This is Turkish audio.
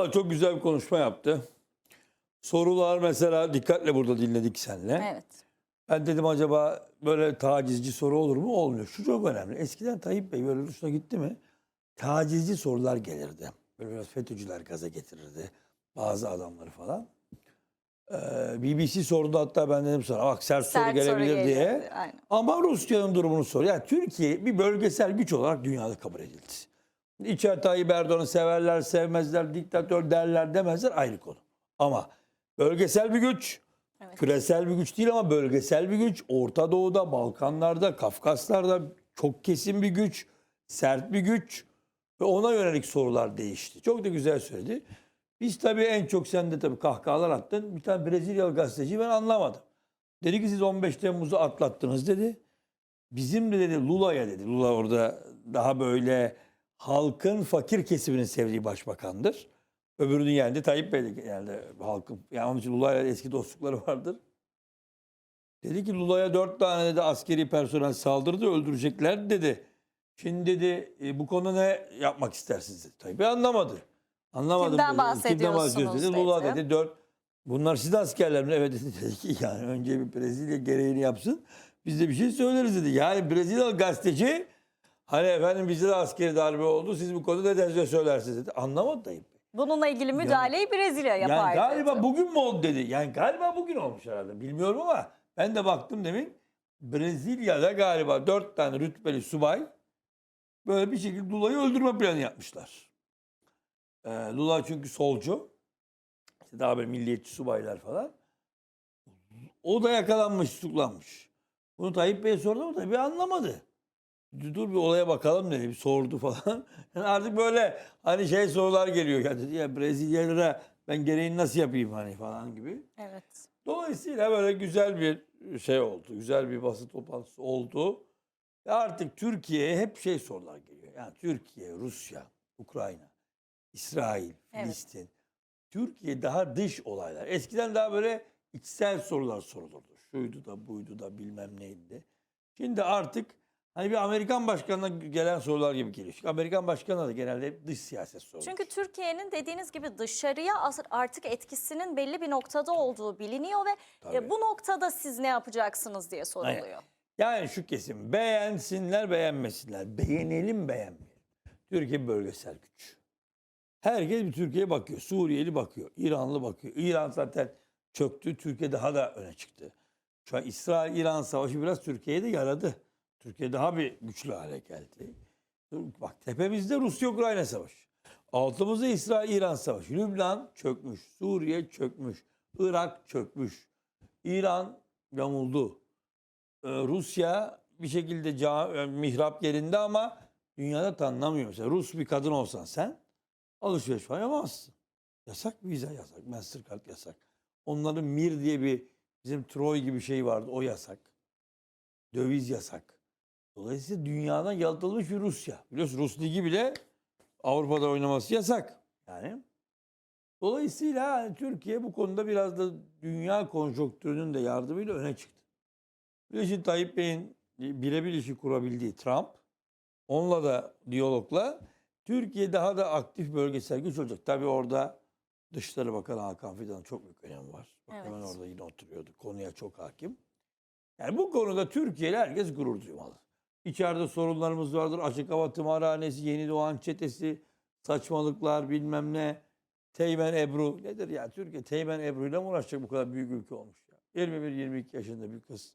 Valla çok güzel bir konuşma yaptı. Sorular mesela dikkatle burada dinledik seninle. Evet. Ben dedim acaba böyle tacizci soru olur mu? Olmuyor. Şu çok önemli. Eskiden Tayyip Bey böyle Rus'a gitti mi tacizci sorular gelirdi. Böyle biraz FETÖ'cüler gaza getirirdi. Bazı adamları falan. Ee, BBC sordu hatta ben dedim sana bak sert, soru Sert soru gelebilir diye. geliyor. Aynen. Ama Rusya'nın durumunu sor. Yani Türkiye bir bölgesel güç olarak dünyada kabul edildi. İçer Tayyip Erdoğan'ı severler, sevmezler, diktatör derler demezler ayrı konu. Ama bölgesel bir güç, Evet. küresel bir güç değil ama bölgesel bir güç. Orta Doğu'da, Balkanlar'da, Kafkaslar'da çok kesin bir güç, sert bir güç ve ona yönelik sorular değişti. Çok da güzel söyledi. Biz tabii en çok sen de tabii kahkahalar attın. Bir tane Brezilyalı gazeteci ben anlamadım. Dedi ki siz 15 Temmuz'u atlattınız dedi. Bizim de dedi Lula'ya dedi. Lula orada daha böyle halkın fakir kesiminin sevdiği başbakandır. Öbürünün yendi Tayyip Bey de geldi halkın. Yani onun için Lula'yla eski dostlukları vardır. Dedi ki Lula'ya dört tane dedi askeri personel saldırdı öldürecekler dedi. Şimdi dedi "e, bu konuda ne yapmak istersiniz dedi. Tayyip Bey anlamadı. Anlamadım Kimden dedi. bahsediyorsunuz dedi. Lula dedi. dedi dört. Bunlar sizin askerler mi? Evet dedi. dedi ki yani önce bir Brezilya gereğini yapsın. Biz de bir şey söyleriz dedi. Yani Brezilyalı gazeteci hani efendim bizde de askeri darbe oldu. Siz bu konuda ne söylersiniz dedi. Anlamadı Bey. Bununla ilgili müdahaleyi Brezilya yapar. Yani galiba dedi. bugün mü oldu dedi. Yani galiba bugün olmuş herhalde. Bilmiyorum ama ben de baktım demin. Brezilya'da galiba dört tane rütbeli subay böyle bir şekilde Lula'yı öldürme planı yapmışlar. Ee, Lula çünkü solcu. İşte daha böyle milliyetçi subaylar falan. O da yakalanmış, tutuklanmış. Bunu Tayyip Bey'e sordu ama tabii anlamadı. Dur bir olaya bakalım dedi. Bir sordu falan. Yani artık böyle hani şey sorular geliyor. Ya dedi ya Brezilyalılara ben gereğini nasıl yapayım hani falan gibi. Evet. Dolayısıyla böyle güzel bir şey oldu. Güzel bir basın toplantısı oldu. Ve artık Türkiye'ye hep şey sorular geliyor. Yani Türkiye, Rusya, Ukrayna, İsrail, Evet. Filistin. Türkiye daha dış olaylar. Eskiden daha böyle içsel sorular sorulurdu. Şuydu da buydu da bilmem neydi. Şimdi artık hani bir Amerikan başkanına gelen sorular gibi geliyor. Çünkü Amerikan başkanına da genelde hep dış siyaset sorular. Çünkü Türkiye'nin dediğiniz gibi dışarıya artık etkisinin belli bir noktada olduğu biliniyor ve Tabii. e, bu noktada siz ne yapacaksınız diye soruluyor. Yani şu kesim beğensinler beğenmesinler. Beğenelim beğenmeyelim. Türkiye bölgesel güç. Herkes bir Türkiye'ye bakıyor. Suriyeli bakıyor. İranlı bakıyor. İran zaten çöktü. Türkiye daha da öne çıktı. Şu an İsrail-İran savaşı biraz Türkiye'ye de yaradı. Türkiye daha bir güçlü hale geldi. Bak tepemizde Rusya-Ukrayna savaşı. Altımızda İsrail-İran savaşı. Lübnan çökmüş. Suriye çökmüş. Irak çökmüş. İran yamuldu. Ee, Rusya bir şekilde ca- e, mihrap yerinde ama dünyada tanınamıyor. Mesela Rus bir kadın olsan sen alışveriş falan yapamazsın. Yasak vize yasak. Mastercard yasak. Onların Mir diye bir bizim Troy gibi şey vardı. O yasak. Döviz yasak. Dolayısıyla dünyadan yalıtılmış bir Rusya. Biliyorsun Rus Ligi bile Avrupa'da oynaması yasak. Yani Dolayısıyla Türkiye bu konuda biraz da dünya konjonktürünün de yardımıyla öne çıktı. Biliyorsun Tayyip Bey'in birebir işi kurabildiği Trump, onunla da diyalogla Türkiye daha da aktif bölgesel güç olacak. Tabii orada Dışişleri Bakanı Hakan Fidan'ın çok büyük önemi var. Bak Evet. hemen orada yine oturuyordu. Konuya çok hakim. Yani bu konuda Türkiye'yle herkes gurur duymalı. İçeride sorunlarımız vardır. Açık hava tımarhanesi, yeni doğan çetesi, saçmalıklar bilmem ne. Teğmen Ebru nedir ya? Türkiye Teğmen Ebru'yla mı uğraşacak bu kadar büyük ülke olmuş ya? 21-22 yaşında bir kız.